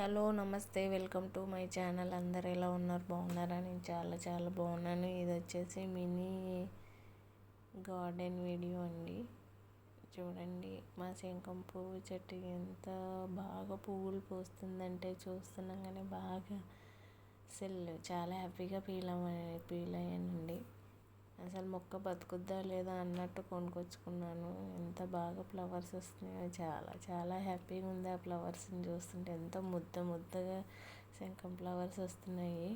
Hello namaste. Welcome to my channel. అందరు ఎలా ఉన్నారు? బాగున్నారా? నేను చాలా చాలా బాగున్నాను. ఇది వచ్చేసి మినీ గార్డెన్ వీడియో అండి. చూడండి మా శంఖం పువ్వు చెట్టు ఎంత బాగా పువ్వులు పూస్తుందంటే చూస్తున్నాగానే బాగా అసలు చాలా హ్యాపీగా ఫీల్ అవ్వ ఫీల్ అయ్యానండి. అసలు మొక్క బతుకుద్దా లేదా అన్నట్టు కొనుక్కొచ్చుకున్నాను. ఎంత బాగా ఫ్లవర్స్ వస్తున్నాయో చాలా చాలా హ్యాపీగా ఉంది ఆ ఫ్లవర్స్ని చూస్తుంటే. ఎంత ముద్ద ముద్దగా శంఖం ఫ్లవర్స్ వస్తున్నాయి.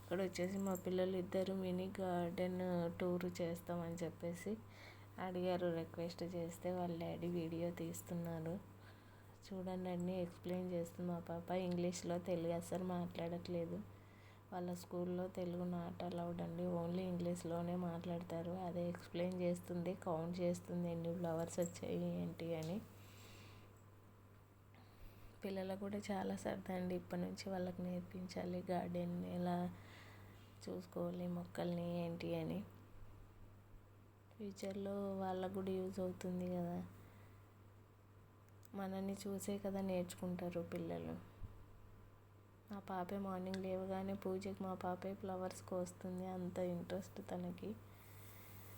ఇక్కడ వచ్చేసి మా పిల్లలు ఇద్దరు మినీ గార్డెన్ టూర్ చేస్తామని చెప్పేసి అడిగారు. రిక్వెస్ట్ చేస్తే వాళ్ళ డాడీ వీడియో తీస్తున్నారు. చూడండి అన్నీ ఎక్స్ప్లెయిన్ చేస్తుంది మా పాప. ఇంగ్లీష్లో తెలుగు అసలు మాట్లాడట్లేదు. వాళ్ళ స్కూల్లో తెలుగు నాట్ అలౌడ్ అండి. ఓన్లీ ఇంగ్లీష్లోనే మాట్లాడతారు. అదే ఎక్స్ప్లెయిన్ చేస్తుంది కౌంట్ చేస్తుంది ఎన్ని ఫ్లవర్స్ వచ్చాయి ఏంటి అని. పిల్లలకు కూడా చాలా సరదా అండి. ఇప్పటి నుంచి వాళ్ళకి నేర్పించాలి గార్డెన్ ఎలా చూసుకోవాలి మొక్కల్ని ఏంటి అని. ఫ్యూచర్లో వాళ్ళకు కూడా యూజ్ అవుతుంది కదా. మనల్ని చూసే కదా నేర్చుకుంటారు పిల్లలు. మా పాపే మార్నింగ్ లేవగానే పూజకి మా పాపే ఫ్లవర్స్ కోస్తుంది. అంత ఇంట్రెస్ట్ తనకి.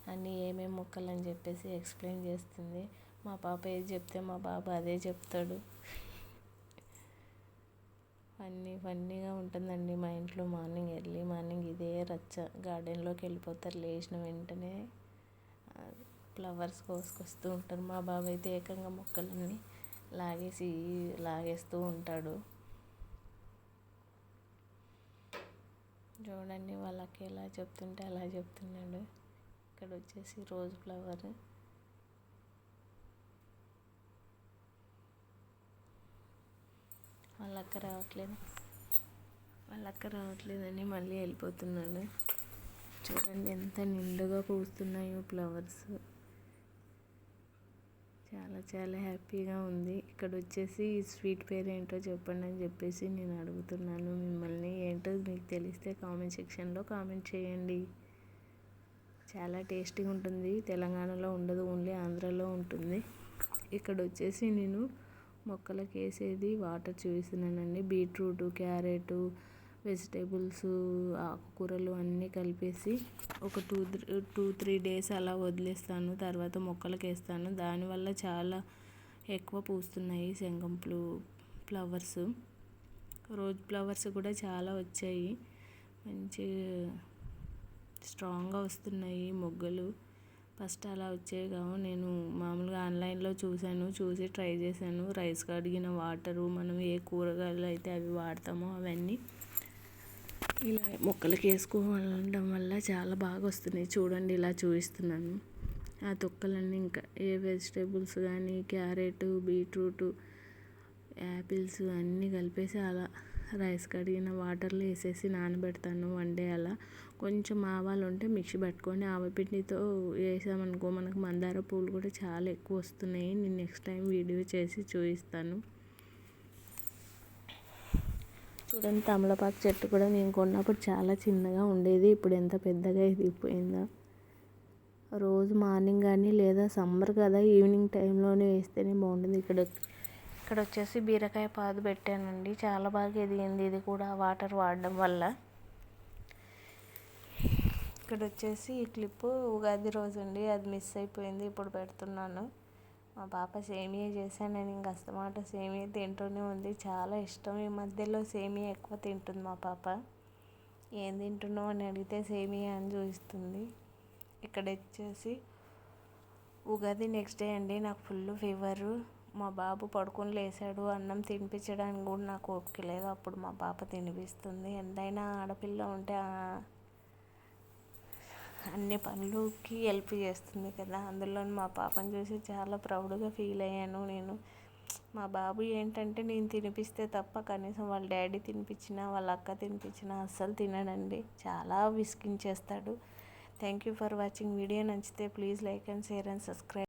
అన్నీ ఏమేమి మొక్కలు అని చెప్పేసి ఎక్స్ప్లెయిన్ చేస్తుంది. మా పాప ఏది చెప్తే మా బాబు అదే చెప్తాడు. ఫన్నీ ఫన్నీగా ఉంటుందండి మా ఇంట్లో మార్నింగ్ ఎర్లీ మార్నింగ్ ఇదే రచ్చ. గార్డెన్లోకి వెళ్ళిపోతారు లేచిన వెంటనే. ఫ్లవర్స్ కోసుకొస్తూ ఉంటారు. మా బాబు అయితే ఏకంగా మొక్కలన్నీ లాగేసి లాగేస్తూ ఉంటాడు. చూడండి వాళ్ళకి ఎలా చెప్తుంటే అలా చెప్తున్నాడు. ఇక్కడ వచ్చేసి రోజ్ ఫ్లవర్. వాళ్ళక్క రావట్లేదు. వాళ్ళక్క రావట్లేదని మళ్ళీ వెళ్ళిపోతున్నాడు. చూడండి ఎంత నిండుగా పూస్తున్నాయో ఫ్లవర్స్. చాలా చాలా హ్యాపీగా ఉంది. ఇక్కడ వచ్చేసి స్వీట్ పేరు ఏంటో చెప్పండి అని చెప్పేసి నేను అడుగుతున్నాను. మిమ్మల్ని ఏంటో మీకు తెలిస్తే కామెంట్ సెక్షన్లో కామెంట్ చేయండి. చాలా టేస్టీగా ఉంటుంది. తెలంగాణలో ఉండదు ఓన్లీ ఆంధ్రాలో ఉంటుంది. ఇక్కడ వచ్చేసి నేను మొక్కలకు వేసేది వాటర్ చూపిస్తున్నానండి. బీట్రూటు క్యారెటు వెజిటేబుల్స్ ఆకుకూరలు అన్నీ కలిపేసి ఒక టూ టూ త్రీ డేస్ అలా వదిలేస్తాను. తర్వాత మొక్కలకు వేస్తాను దానివల్ల చాలా ఎక్కువ పూస్తున్నాయి శంఖం ఫ్లవర్స్. రోజ్ ఫ్లవర్స్ కూడా చాలా వచ్చాయి. మంచి స్ట్రాంగ్గా వస్తున్నాయి మొగ్గలు. ఫస్ట్ అలా వచ్చేవి కావు. నేను మామూలుగా ఆన్లైన్లో చూశాను చూసి ట్రై చేశాను. రైస్ కడిగిన వాటరు మనం ఏ కూరగాయలు అయితే అవి వాడతామో అవన్నీ ఇలా మొక్కలకి వేసుకోవడం వల్ల చాలా బాగా వస్తున్నాయి. చూడండి ఇలా చూపిస్తున్నాను. ఆ తొక్కలన్నీ ఇంకా ఏ వెజిటేబుల్స్ కానీ క్యారెట్ బీట్రూట్ యాపిల్స్ అన్నీ కలిపేసి అలా రైస్ కడిగిన వాటర్లో వేసేసి నానబెడతాను వన్ డే అలా. కొంచెం ఆవాలు ఉంటే మిక్సీ పట్టుకొని ఆవపిండితో వేసామనుకో మనకు మందార పూలు కూడా చాలా ఎక్కువ వస్తున్నాయి. నేను నెక్స్ట్ టైం వీడియో చేసి చూపిస్తాను. చూడండి తమలపాకు చెట్టు కూడా నేను కొన్నప్పుడు చాలా చిన్నగా ఉండేది. ఇప్పుడు ఎంత పెద్దగా ఎదిగిపోయిందో రోజు మార్నింగ్ కానీ లేదా సమ్మర్ కదా ఈవినింగ్ టైంలోనే వేస్తేనే బాగుంటుంది. ఇక్కడ ఇక్కడ వచ్చేసి బీరకాయ పాదు పెట్టానండి. చాలా బాగా ఎదిగింది. ఇది కూడా వాటర్ వాడడం వల్ల. ఇక్కడ వచ్చేసి ఈ క్లిప్పు ఉగాది రోజు అండి. అది మిస్ అయిపోయింది. ఇప్పుడు పెడుతున్నాను. మా పాప సేమియా చేశాను. నేను ఇంక అస్తమాట సేమియా తింటూనే ఉంది. చాలా ఇష్టం. ఈ మధ్యలో సేమియా ఎక్కువ తింటుంది మా పాప. ఏం తింటున్నావు అని అడిగితే సేమియా అని చూపిస్తుంది. ఇక్కడ వచ్చేసి ఉగాది నెక్స్ట్ డే అండి. నాకు ఫుల్ ఫీవరు మా బాబు పడుకొని లేసాడు. అన్నం తినిపించడానికి కూడా నాకు ఓపిక లేదు అప్పుడు మా పాప తినిపిస్తుంది. ఎంతైనా ఆడపిల్ల ఉంటే అన్ని పనులకి హెల్ప్ చేస్తుంది కదా. అందులో మా పాపను చూసి చాలా ప్రౌడ్గా ఫీల్ అయ్యాను నేను. మా బాబు ఏంటంటే నేను తినిపిస్తే తప్ప కనీసం వాళ్ళ డాడీ తినిపించినా వాళ్ళ అక్క తినిపించినా అస్సలు తినడండి. చాలా విసిగించేస్తాడు. Thank you for watching video నచ్చితే please like and share and subscribe